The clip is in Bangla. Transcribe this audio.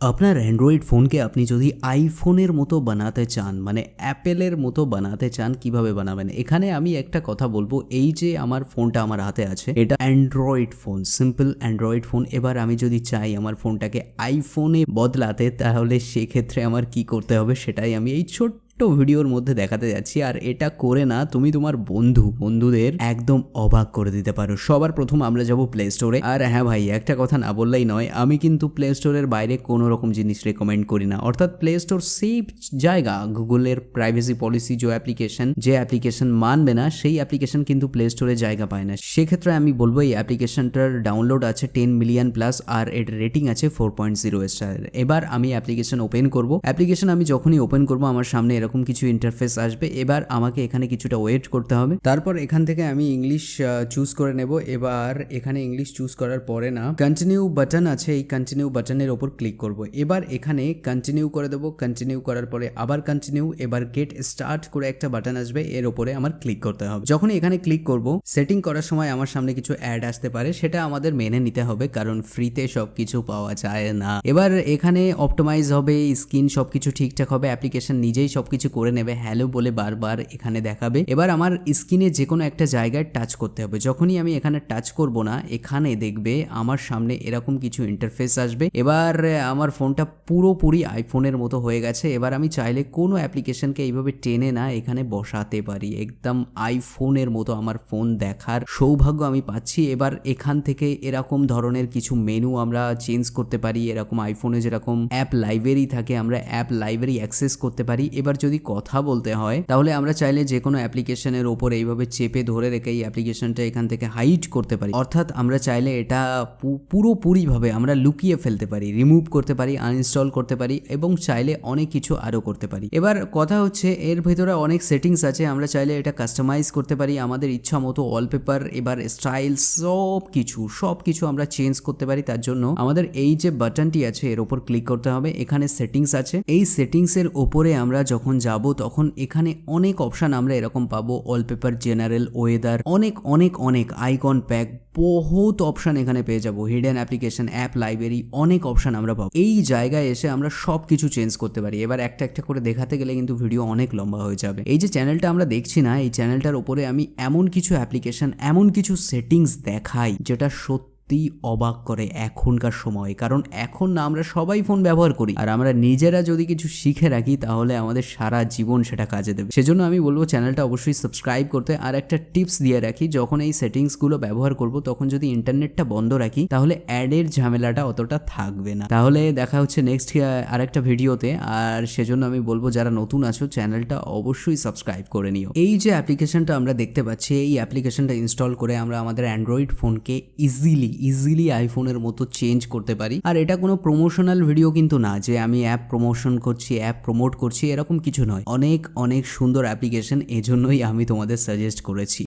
আপনার অ্যান্ড্রয়েড ফোনকে আপনি যদি আইফোনের মতো বানাতে চান মানে অ্যাপেলের মতো বানাতে চান, কীভাবে বানাবেন? এখানে আমি একটা কথা বলব, এই যে আমার ফোনটা আমার হাতে আছে, এটা Android phone, simple Android phone. এবার আমি যদি চাই আমার ফোনটাকে আইফোনে বদলাতে, তাহলে সেক্ষেত্রে আমার কি করতে হবে সেটাই আমি এই ছোট্ট ভিডিওর মধ্যে দেখাতে যাচ্ছি, আর এটা করে না তুমি তোমার বন্ধু, বন্ধুদের একদম অবাক করে দিতে পারো। সবার প্রথম আমরা যাব প্লে স্টোরে আর হ্যাঁ ভাই, একটা কথা না বললেই নয়, আমি কিন্তু প্লে স্টোরের বাইরে কোনো রকম জিনিস রেকমেন্ড করি না। অর্থাৎ প্লে স্টোর সেই জায়গা গুগলের প্রাইভেসি পলিসি যে অ্যাপ্লিকেশন যে অ্যাপ্লিকেশন মানবে না, সেই অ্যাপ্লিকেশন কিন্তু প্লে স্টোরে জায়গা পায় না। সেক্ষেত্রে আমি বলব, এই অ্যাপ্লিকেশনটার ডাউনলোড আছে টেন মিলিয়ন প্লাস আর এর রেটিং আছে ফোর পয়েন্ট জিরো স্টার এবার আমি অ্যাপ্লিকেশন ওপেন করব। অ্যাপ্লিকেশন আমি যখনই ওপেন করব, আমার সামনে এরকম কিছু ইন্টারফেস আসবে। এবার আমাকে এখানে কিছুটা ওয়েট করতে হবে। তারপর এখান থেকে আমি ইংলিশ চুজ করে নেব। এবার এখানে ইংলিশ চুজ করার পরে না কন্টিনিউ বাটন আছে। এই কন্টিনিউ বাটনের ওপর ক্লিক করব। এবার এখানে কন্টিনিউ করে দেবো। কন্টিনিউ করার পরে আবার কন্টিনিউ এবার গেট স্টার্ট করে একটা বাটন আসবে। এর ওপরে আমার ক্লিক করতে হবে। যখন এখানে ক্লিক করব সেটিং করার সময় আমার সামনে কিছু অ্যাড আসতে পারে। সেটা আমাদের মেনে নিতে হবে, কারণ ফ্রিতে সব কিছু পাওয়া যায় না। এবার এখানে অপটোমাইজ হবে স্কিন সব কিছু ঠিকঠাক হবে অ্যাপ্লিকেশন নিজেই সব কিছু করে নেবে হ্যালো বলে বারবার এখানে দেখাবে। এবার আমার স্ক্রিনে যে কোনো একটা জায়গায় টাচ করতে হবে। যখনই আমি এখানে টাচ করব না, এখানে দেখবে আমার সামনে এরকম কিছু ইন্টারফেস আসবে। এবার আমার ফোনটা পুরোপুরি আইফোনের মতো হয়ে গেছে। এবার আমি চাইলে কোনো অ্যাপ্লিকেশনকে এইভাবে টেনে না এখানে বসাতে পারি। একদম আইফোনের মতো আমার ফোন দেখার সৌভাগ্য আমি পাচ্ছি। এবার এখান থেকে এরকম ধরনের কিছু মেনু আমরা চেঞ্জ করতে পারি। এরকম আইফোনে যেরকম অ্যাপ লাইব্রেরি থাকে, আমরা অ্যাপ লাইব্রেরি অ্যাক্সেস করতে পারি। এবার যদি কথা বলতে হয়, তাহলে আমরা চাইলে যে কোনো অ্যাপ্লিকেশনের ওপর এইভাবে চেপে ধরে রেখে এই অ্যাপ্লিকেশনটা এখান থেকে হাইড করতে পারি। অর্থাৎ আমরা চাইলে এটা পুরোপুরিভাবে আমরা লুকিয়ে ফেলতে পারি, রিমুভ করতে পারি, আনইনস্টল করতে পারি এবং চাইলে অনেক কিছু আরও করতে পারি। এবার কথা হচ্ছে, এর ভেতরে অনেক সেটিংস আছে, আমরা চাইলে এটা কাস্টমাইজ করতে পারি, আমাদের ইচ্ছা মতো ওয়ালপেপার, এবার স্টাইল সব কিছু সব কিছু আমরা চেঞ্জ করতে পারি, তার জন্য আমাদের এই যে বাটনটি আছে, এর ওপর ক্লিক করতে হবে, এখানে সেটিংস আছে। এই সেটিংসের ওপরে আমরা যখন যাব, তখন এখানে অনেক অপশন আমরা এরকম পাবো। ওয়ালপেপার জেনারেল ওয়েদার অনেক অনেক অনেক আইকন প্যাক বহুত অপশন এখানে পেয়ে যাব। হিডেন অ্যাপ্লিকেশন অ্যাপ লাইব্রেরি অনেক অপশন আমরা পাবো। এই জায়গায় এসে আমরা সব কিছু চেঞ্জ করতে পারি। এবার একটা একটা করে দেখাতে গেলে কিন্তু ভিডিও অনেক লম্বা হয়ে যাবে। এই যে চ্যানেলটা আমরা দেখছি না, এই চ্যানেলটার ওপরে আমি এমন কিছু অ্যাপ্লিকেশন এমন কিছু সেটিংস দেখাই, যেটা সত্যি সত্যিই অবাক করে এখনকার সময়। কারণ এখন না, আমরা সবাই ফোন ব্যবহার করি। আর আমরা নিজেরা যদি কিছু শিখে রাখি, তাহলে আমাদের সারা জীবন সেটা কাজে দেবে। সেজন্য আমি বলব চ্যানেলটা অবশ্যই সাবস্ক্রাইব করতে। আর একটা টিপস দিয়ে রাখি, যখন এই সেটিংসগুলো ব্যবহার করব, তখন যদি ইন্টারনেটটা বন্ধ রাখি, তাহলে অ্যাডের ঝামেলাটা অতটা থাকবে না। তাহলে দেখা হচ্ছে নেক্সট আরেকটা ভিডিওতে আর সেজন্য আমি বলব, যারা নতুন আছো চ্যানেলটা অবশ্যই সাবস্ক্রাইব করে নিও। এই যে অ্যাপ্লিকেশনটা আমরা দেখতে পাচ্ছি, এই অ্যাপ্লিকেশনটা ইনস্টল করে আমরা আমাদের অ্যান্ড্রয়েড ফোনকে ইজিলি ইজিলি আইফোনের মতো চেঞ্জ করতে পারি। আর এটা কোনো প্রমোশনাল ভিডিও কিন্তু না, যে আমি অ্যাপ প্রমোশন করছি অ্যাপ প্রমোট করছি, এরকম কিছু নয়। অনেক অনেক সুন্দর অ্যাপ্লিকেশন এজন্যই আমি তোমাদের সাজেস্ট করেছি।